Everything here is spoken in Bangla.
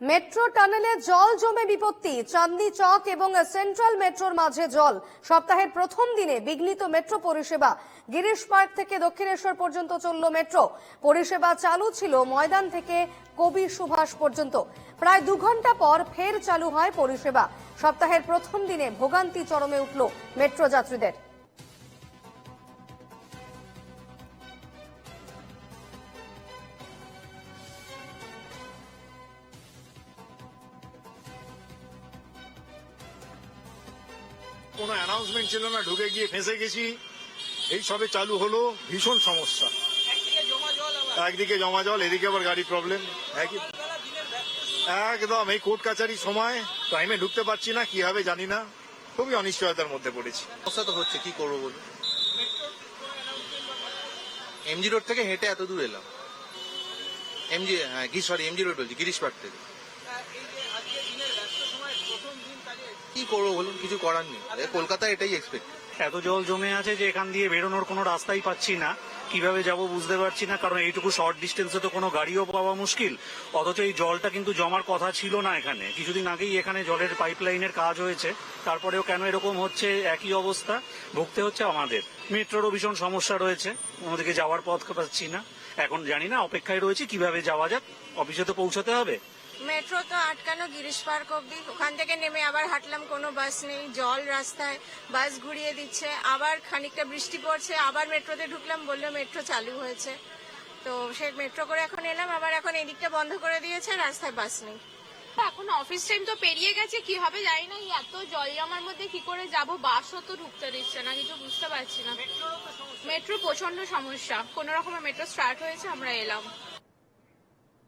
মেট্রো টানেলে জল জমে বিপত্তি, চাঁদনি চক এবং সেন্ট্রাল মেট্রোর মাঝে জল। সপ্তাহের প্রথম দিনে বিঘ্নিত মেট্রো পরিষেবা। গিরিশ পার্ক থেকে দক্ষিণেশ্বর পর্যন্ত চলল মেট্রো। পরিষেবা চালু ছিল ময়দান থেকে কবি সুভাষ পর্যন্ত। প্রায় দু ঘণ্টা পর ফের চালু হয় পরিষেবা। সপ্তাহের প্রথম দিনে ভোগান্তি চরমে উঠল মেট্রো যাত্রীদের। কোনো অ্যানাউন্সমেন্ট ছিল না ঢুকে গিয়ে ফেঁসে গেছি। এই সবে চালু হলো ভীষণ সমস্যা। একদিকে জমা জল এদিকে আবার গাড়ি প্রবলেম একই একদম এই কোর্ট কাছারির সময়। টাইমে ঢুকতে পারছি না কি হবে জানি না। খুবই অনিশ্চয়তার মধ্যে পড়েছি। সমস্যা তো হচ্ছে কি করব বলুন? এমজি রোড থেকে হেঁটে এত দূর এলাম। এমজি হ্যাঁ কি সরি এমজি রোড বলছি গিরিশ পার্ক থেকে কি করব বলুন, কিছু করার নেই। এ কলকাতায় এটাই এক্সপেক্ট এত জল জমে আছে যে এখান দিয়ে বেরোনোর কোনো রাস্তাই পাচ্ছি না। কীভাবে যাব বুঝতে পারছি না, কারণ এইটুকু শর্ট ডিস্টেন্সে তো কোনো গাড়িও পাওয়া মুশকিল। অথচ এই জলটা কিন্তু জমার কথা ছিল না এখানে। কিছুদিন আগেই এখানে জলের পাইপলাইনের কাজ হয়েছে। তারপরেও কেন এরকম হচ্ছে, একই অবস্থা? ভুগতে হচ্ছে আমাদের। মেট্রোরও ভীষণ সমস্যা রয়েছে। ওদিকে যাওয়ার পথ পাচ্ছি না। এখন জানি না, অপেক্ষায় রয়েছে, কীভাবে যাওয়া যাক? অফিসে তো পৌঁছাতে হবে। মেট্রো তো আটকানো গিরিশ পার্ক অব্দি ওখান থেকে নেমে আবার হাঁটলাম কোনো বাস নেই জল রাস্তায় বাস ঘুরিয়ে দিচ্ছে। আবার খানিকটা বৃষ্টি পড়ছে আবার মেট্রোতে ঢুকলাম বলল মেট্রো চালু হয়েছে। তো সে মেট্রো করে এখন এলাম আবার এখন এদিকটা বন্ধ করে দিয়েছে রাস্তায় বাস নেই। এখন অফিস টাইম তো পেরিয়ে গেছে কি হবে জানি না এত জল জমার মধ্যে কি করে যাব? বাসও তো ঢুকতে দিচ্ছে না কিছু বুঝতে পারছি না। মেট্রো প্রচণ্ড সমস্যা। কোন রকমের মেট্রো স্টার্ট হয়েছে আমরা এলাম।